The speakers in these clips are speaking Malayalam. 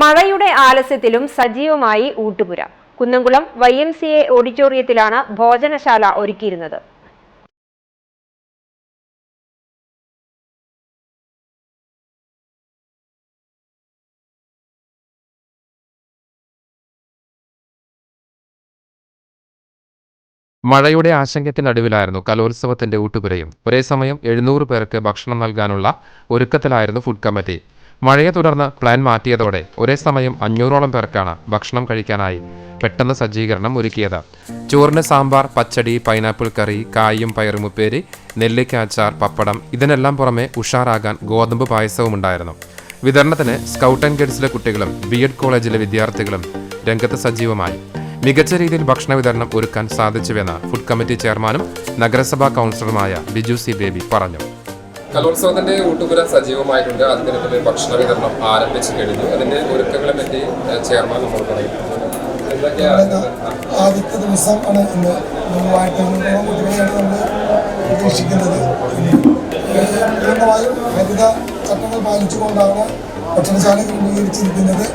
മഴയുടെ ആലസ്യത്തിലും സജീവമായി ഊട്ടുപുര. Kunnamkulam Y M C A ഓഡിറ്റോറിയത്തിലാണ് ഭോജനശാല ഒരുക്കിയിരുന്നത്. മഴയുടെ ആശങ്കത്തിനടുവിലായിരുന്നു കലോത്സവത്തിന്റെ ഊട്ടുപുരയും. ഒരേ സമയം എഴുന്നൂറ് പേർക്ക് ഭക്ഷണം നൽകാനുള്ള ഒരുക്കത്തിലായിരുന്നു ഫുഡ് കമ്മിറ്റി. മഴയെ തുടർന്ന് പ്ലാൻ മാറ്റിയതോടെ ഒരേ സമയം അഞ്ഞൂറോളം പേർക്കാണ് ഭക്ഷണം കഴിക്കാനായി പെട്ടെന്ന് സജ്ജീകരണം ഒരുക്കിയത്. ചോറിന് സാമ്പാർ പച്ചടി പൈനാപ്പിൾ കറി കായും പയറും ഉപ്പേരി നെല്ലിക്ക അച്ചാർ പപ്പടം ഇതിനെല്ലാം പുറമെ ഉഷാറാകാൻ ഗോതമ്പ് പായസവും ഉണ്ടായിരുന്നു. വിതരണത്തിന് സ്കൗട്ട് ആൻഡ് ഗൈഡ്സിലെ കുട്ടികളും ബി എഡ് കോളേജിലെ വിദ്യാർത്ഥികളും രംഗത്ത് സജീവമായി. മികച്ച രീതിയിൽ ഭക്ഷണ വിതരണം ഒരുക്കാൻ സാധിച്ചുവെന്ന് ഫുഡ് കമ്മിറ്റി ചെയർമാനും നഗരസഭാ കൗൺസിലറുമായ ബിജു സി ബേബി പറഞ്ഞു. കലോത്സവത്തിന്റെ ഊട്ടുപുര സജീവമായിട്ടുണ്ട്. അതിന് ഭക്ഷണ വിതരണം ആരംഭിച്ചു കഴിഞ്ഞു. അതിന്റെ ഒരുക്കങ്ങളെ പറ്റി ചെയർമാൻ നമ്മൾ പറയും. ആദ്യത്തെ ദിവസം ആണ് ഇന്ന് മൂവായിരത്തഞ്ഞൂറോളം കുട്ടികളെയാണ് നമ്മൾ പ്രതീക്ഷിക്കുന്നത് ഏഹ് പൂർണമായും ഹരിത ചട്ടങ്ങൾ പാലിച്ചുകൊണ്ടാണ് ഭക്ഷണശാല ക്രമീകരിച്ചിരിക്കുന്നത്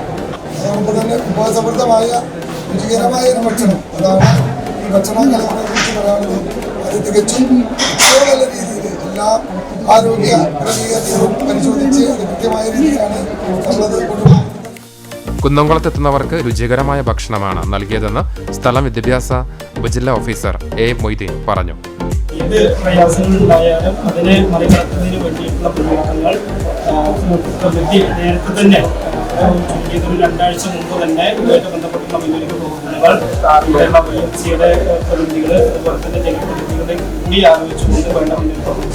അതുകൊണ്ട് തന്നെ ഉപസമൃദ്ധമായ രുചികരമായ ഒരു ഭക്ഷണം. അതാണ് ഈ ഭക്ഷണ കലകളെക്കുറിച്ച് പറയാനുള്ളത് അത് തികച്ചും ഏറ്റവും നല്ല രീതിയിൽ എല്ലാ ആരോഗ്യ ക്രമീകരണങ്ങളും പരിശോധിച്ച് അത് കൃത്യമായ രീതിയിലാണ് നമ്മളത് കൊണ്ടുപോകുന്നത്. കുന്നംകുളത്തെത്തുന്നവർക്ക് രുചികരമായ ഭക്ഷണമാണ് നൽകിയതെന്ന് സ്ഥലം വിദ്യാഭ്യാസ ഉപജില്ലാ ഓഫീസർ എ മൊയ്തീൻ പറഞ്ഞു. ഏത് പ്രയാസങ്ങളുണ്ടായാലും അതിനെ മറികടക്കുന്നതിന് വേണ്ടിയിട്ടുള്ള പ്രവർത്തനങ്ങൾ നേരത്തെ തന്നെ ഒരു രണ്ടാഴ്ച മുമ്പ് തന്നെ ഇതുമായിട്ട് ബന്ധപ്പെട്ടുള്ള മുന്നൊരുക്ക പ്രവർത്തനങ്ങൾ സിയുടെ പ്രതിനിധികൾ അതുപോലെ തന്നെ ജനപ്രതിനിധികളെ കൂടി ആലോചിച്ചുകൊണ്ട് വേണ്ട തന്നെ പൊതുവെള്ളവും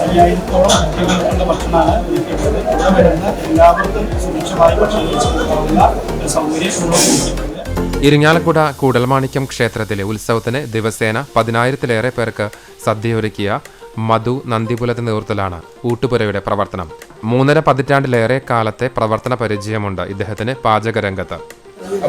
അയ്യായിരത്തോളം കുട്ടികൾക്കുള്ള ഭക്ഷണമാണ് ഒരുക്കിയിട്ടുള്ളത് ഇവിടെ വരുന്ന എല്ലാവർക്കും ഭക്ഷണം ഒരു സൗകര്യം ഇരിങ്ങാലക്കുട കൂടൽമാണിക്യം ക്ഷേത്രത്തിലെ ഉത്സവത്തിന് ദിവസേന പതിനായിരത്തിലേറെ പേർക്ക് സദ്യയൊരുക്കിയ മധു നന്ദിപുലത്തെ നേതൃത്വത്തിലാണ് ഊട്ടുപുരയുടെ പ്രവർത്തനം. മൂന്നര പതിറ്റാണ്ടിലേറെ കാലത്തെ പ്രവർത്തന പരിചയമുണ്ട് ഇദ്ദേഹത്തിന് പാചകരംഗത്ത്.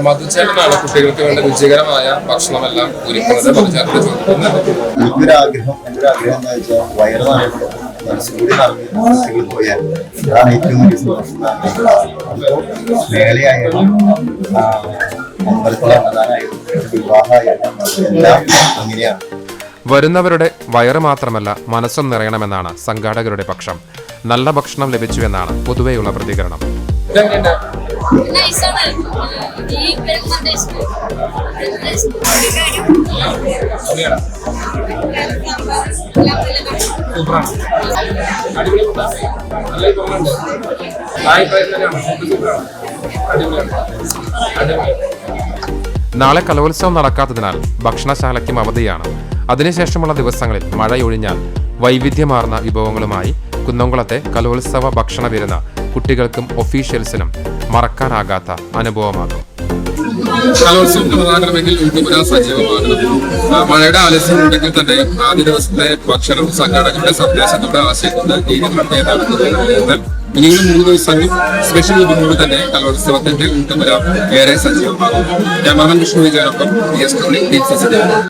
മധുചേട്ടനാണ് കുട്ടികൾക്ക് വേണ്ട രുചികരമായ ഭക്ഷണമെല്ലാം ഒരുക്കുന്നത് ചോദിക്കുന്നത് ആഗ്രഹം എന്റെ ഒരു ആഗ്രഹം എന്താ വെച്ചാൽ വയറ് നിറയണം മനസ്സുകൂടി നിറഞ്ഞ് കുട്ടികൾ പോയാൽ അതാണ് ഏറ്റവും വലിയ സന്തോഷം. മേളയായാലും അമ്പലത്തിലെ അന്നദാനമായാലും വിവാഹമായാലും എല്ലാം അങ്ങനെയാണ്. വരുന്നവരുടെ വയറ് മാത്രമല്ല മനസ്സും നിറയണമെന്നാണ് സംഘാടകരുടെ പക്ഷം. നല്ല ഭക്ഷണം ലഭിച്ചു എന്നാണ് പൊതുവെയുള്ള പ്രതികരണം. നാളെ കലോത്സവം നടക്കാത്തതിനാൽ ഭക്ഷണശാലയ്ക്കും അവധിയാണ്. അതിനുശേഷമുള്ള ദിവസങ്ങളിൽ മഴയൊഴിഞ്ഞാൽ വൈവിധ്യമാർന്ന വിഭവങ്ങളുമായി കുന്നംകുളത്തെ കലോത്സവ ഭക്ഷണ വിരുന്ന് കുട്ടികൾക്കും ഒഫീഷ്യൽസിനും മറക്കാനാകാത്ത അനുഭവമാകും. കലോത്സവം പ്രധാനമെങ്കിൽ ഊട്ടുപുര സജീവമാകണം ആ, മഴയുടെ ആലസ്യം ഉണ്ടെങ്കിൽ തന്നെ ആദ്യ ദിവസത്തെ ഭക്ഷണം സംഘാടകരുടെ സന്ദേശത്തോടെ ആശയത്തിന്റെ രീതി ഇനിയും മൂന്ന് ദിവസങ്ങൾ സ്പെഷ്യൽ വിഭവങ്ങൾ തന്നെ കലോത്സവത്തിന്റെ ഊട്ടുപുര ഏറെ സജീവമാകും. വിഷ്ണു വിജയനൊപ്പം